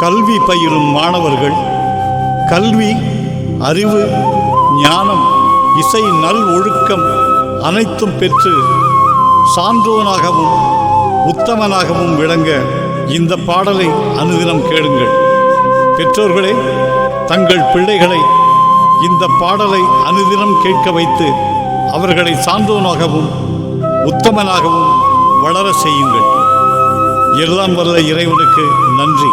கல்வி பயிலும் மாணவர்கள் கல்வி அறிவு ஞானம் இசை நல் ஒழுக்கம் அனைத்தும் பெற்று சான்றோனாகவும் உத்தமனாகவும் விளங்க இந்த பாடலை அனுதினம் கேளுங்கள். பெற்றோர்களே தங்கள் பிள்ளைகளை இந்த பாடலை அனுதினம் கேட்க வைத்து அவர்களை சான்றோனாகவும் உத்தமனாகவும் வளர செய்யுங்கள். எல்லாம் வல்ல இறைவனுக்கு நன்றி.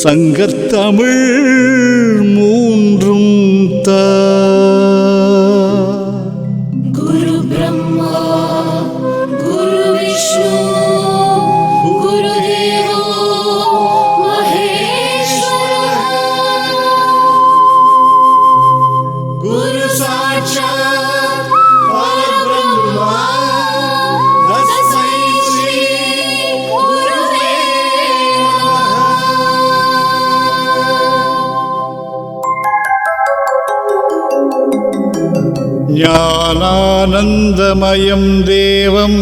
சங்கத்தமிழ் மூன்றும் ஞானானந்தமயம் தேவம்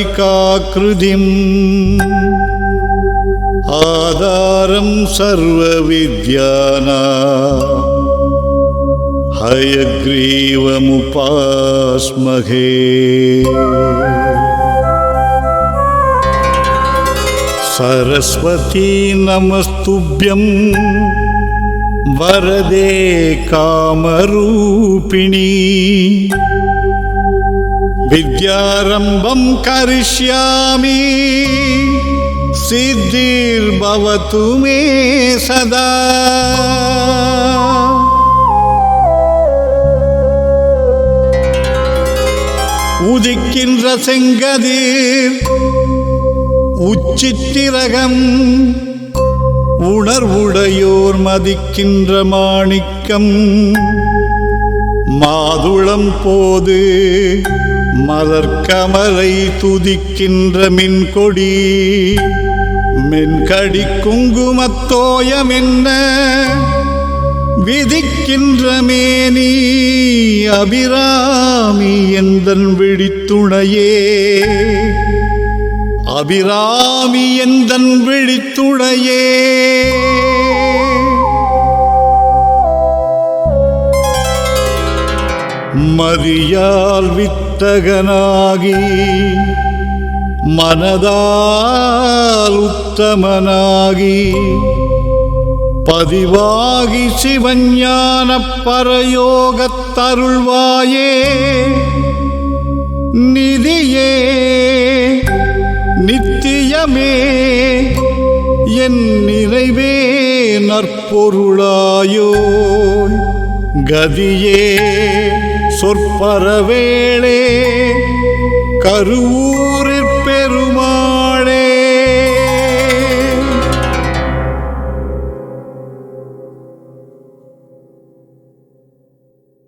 निर्मलस्फटिकाकृतिम् आधारं सर्वविद्याना हयग्रीवमुपास्महे सरस्वती नमस्तुभ्यं वरदे कामरूपिणी विद्यारम्भं करिष्यामि सिद्धिर्भवतु मे सदा उदिकिन्द्र सेङ्गदीर् उच्चित्तिरगम् உணர்வுடையோர் மதிக்கின்ற மாணிக்கம். மாதுளம் போது மலர்கமலை துதிக்கின்ற மின்கொடி. மென்கடி குங்குமத்தோயம் என்ன விதிக்கின்ற மேனி அபிராமி எந்தன் விழித்துணையே. அபிராமி எந்தன் விழித்துடையே? மதியால் வித்தகனாகி மனதால் உத்தமனாகி பதிவாகி சிவஞான பரயோகத்தருள்வாயே. நிதியே நித்தியமே என் நிறைவே நற்பொருளாயோ கதியே சொற்பரவேளே கருவூரிற் பெருமா